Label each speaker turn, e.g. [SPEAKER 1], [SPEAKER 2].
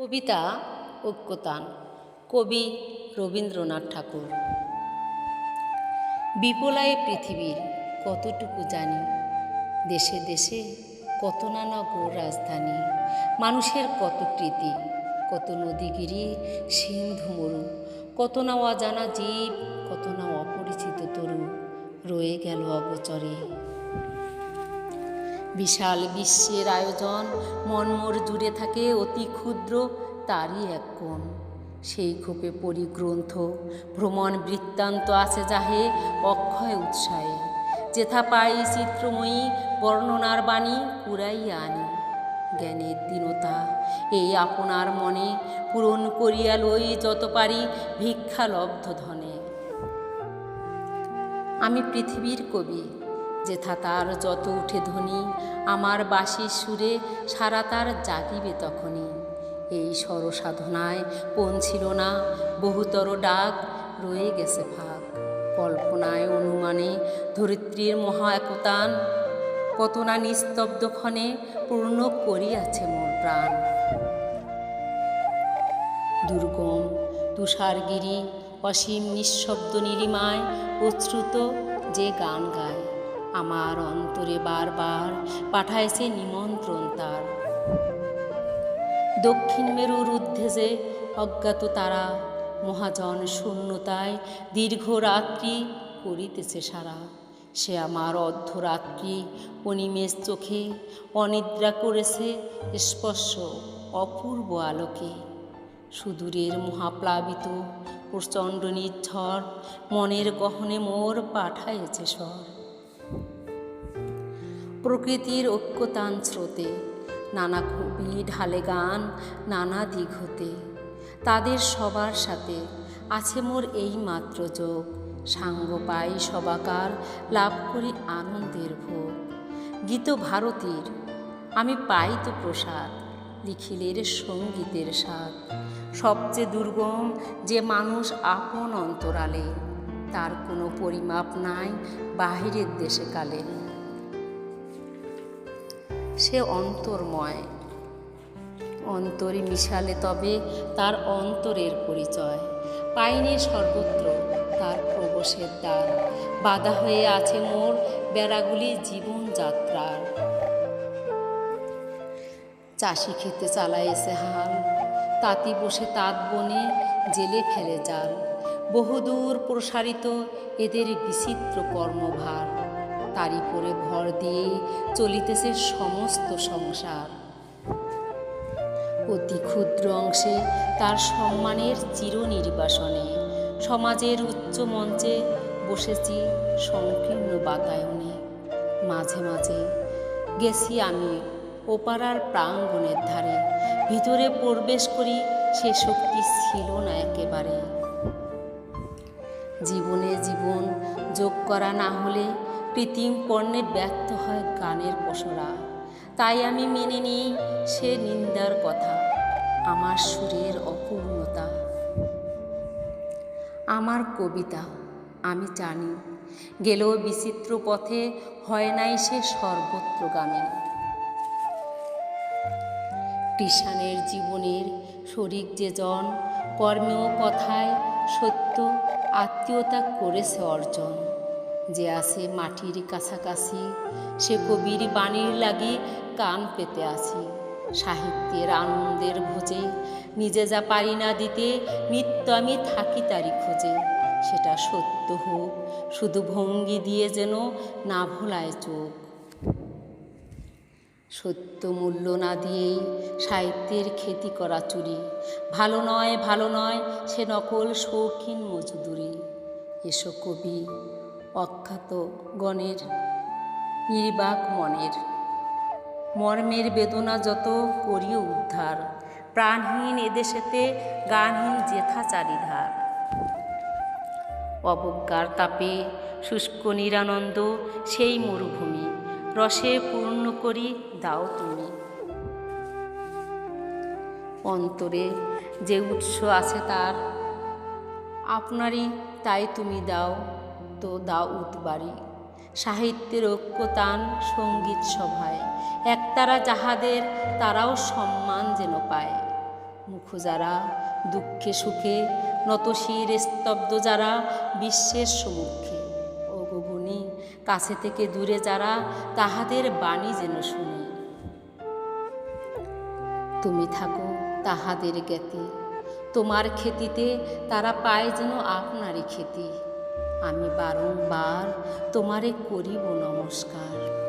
[SPEAKER 1] কবিতা ঐক্যতান। কবি রবীন্দ্রনাথ ঠাকুর। বিপলায় পৃথিবীর কতটুকু জানি? দেশে দেশে কত না নগর রাজধানী। মানুষের কত কৃতি, কত নদীগিরি, সিন্ধু মরু। কত না অজানা জীব, কত না অপরিচিত তরু। রয়ে গেল অগোচরে। বিশাল বিশ্বের আয়োজন। মনমোর জুড়ে থাকে অতি ক্ষুদ্র, তারই এক কোণ। সেই খোপে পরিগ্রন্থ, ভ্রমণ বৃত্তান্ত আছে যাহে অক্ষয় উৎসাহে। যেথা পাই চিত্রময়ী বর্ণনার বাণী কুড়াইয়া আনি। জ্ঞানের দীনতা, এই আপনার মনে পূরণ করিয়া লই যত পারি ভিক্ষালব্ধ ধনে। আমি পৃথিবীর কবি যেথা তার যত উঠে ধ্বনি, আমার বাঁশির সুরে সারা তার জাগিবে তখনই। এই সরসাধনায় ছিল না, বহুতর ডাক রয়ে গেছে ভাগ কল্পনায় অনুমানে ধরিত্রীর মহা একতান, কত না নিস্তব্ধ ক্ষণে পূর্ণ করিয়াছে মোর প্রাণ। দুর্গম তুষারগিরি অসীম নিঃশব্দ নীলিমায় অশ্রুত যে গান গায়। আমার অন্তরে বারবার পাঠাইছে নিমন্ত্রণ তার। দক্ষিণ মেরুর যে অজ্ঞাত তারা মহাজন শূন্যতায় দীর্ঘ রাত্রি করিতেছে সারা। সে আমার অর্ধরাত্রি অনিমেষ চোখে অনিদ্রা করেছে স্পর্শ অপূর্ব আলোকে। সুদূরের মহাপ্লাবিত প্রচণ্ড নির্ঝর মনের গহনে মোর পাঠায়েছে স্বর। প্রকৃতির ঐক্যতান স্রোতে, নানা কবি ঢালে গান, নানা দিক হতে তাদের সবার সাথে আছে মোর এই মাত্র যোগ। সাঙ্গ পাই সবাকার, লাভ করি আনন্দের ভোগ। গীত ভারতীর, আমি পাই তো প্রসাদ লিখিলের সঙ্গীতের স্বাদ। সবচেয়ে দুর্গম যে মানুষ আপন অন্তরালে, তার কোনো পরিমাপ নাই বাহিরের দেশে কালে। সে অন্তর্ময়। অন্তরে মিশালে তবে তার অন্তরের পরিচয়। পাইনি সর্বত্র তার প্রবেশের দ্বার। বাধা হয়ে আছে মোর বেড়াগুলি জীবনযাত্রার। চাষি খেতে চালাইছে হাল। তাঁতি বসে তাঁত বনে জেলে ফেলে জাল। বহুদূর প্রসারিত এদের বিচিত্র কর্মভার। তারই পরে ভর দিয়ে চলিতেছে সমস্ত সংসার। অতি ক্ষুদ্র অংশে তার সম্মানের চিরনির্বাসনে সমাজের উচ্চ মঞ্চে বসেছি সংকীর্ণ বাতায়নে। মাঝে মাঝে গেছি আমি ওপারার প্রাঙ্গণের ধারে, ভিতরে প্রবেশ করি সে শক্তি ছিল না একেবারে। জীবনে জীবন যোগ করা না হলে কৃত্রিম পণ্যে ব্যর্থ হয় গানের পসরা তাই আমি মেনে নিই সে নিন্দার কথা, আমার সুরের অপূর্ণতা। আমার কবিতা আমি জানি, গেলেও বিচিত্র পথে হয় নাই সে সর্বত্র সর্বত্রগামী কৃষাণের জীবনের শরিক যে জন কর্মেও কথায় সত্য আত্মীয়তা করেছে অর্জন। যে আছে মাটির কাছাকাছি, সে কবির বাণীর লাগি কান পেতে আছি সাহিত্যের আনন্দের ভোজে নিজে যা পারি না দিতে, নিত্য আমি থাকি তারি খোঁজে। সেটা সত্য হোক, শুধু ভঙ্গি দিয়ে যেন না ভোলায় চোখ। সত্য মূল্য না দিয়েই সাহিত্যের খেতি করা চুরি। ভালো নয় ভালো নয়, সে নকল শৌখিন মজুদুরি। এসো কবি অখ্যাত গণের, নির্বাক মনের। মর্মের বেদনা যত করিও উদ্ধার। প্রাণহীন এদেশেতে গানহীন জেথা চারিধার। অবজ্ঞার তাপে শুষ্ক নিরানন্দ সেই মরুভূমি। রসে পূর্ণ করি দাও তুমি। অন্তরে যে উৎস আছে তার, আপনারই তাই তুমি দাও। তো দাও উতবাড়ি সাহিত্যের ঐক্যতান সংগীত সভায়। একতারা যাহাদের, তারাও সম্মান যেন পায়। মুখ যারা দুঃখে সুখে, নতশির স্তব্ধ যারা, বিশ্বের সম্মুখে গুনি কাছে থেকে দূরে যারা, তাহাদের বাণী যেন শুনি। তুমি থাকো তাহাদের জ্ঞাতি। তোমার খেতিতে তারা পায় যেন আপনারই খেতি আমি বারংবার তোমারে করিব নমস্কার।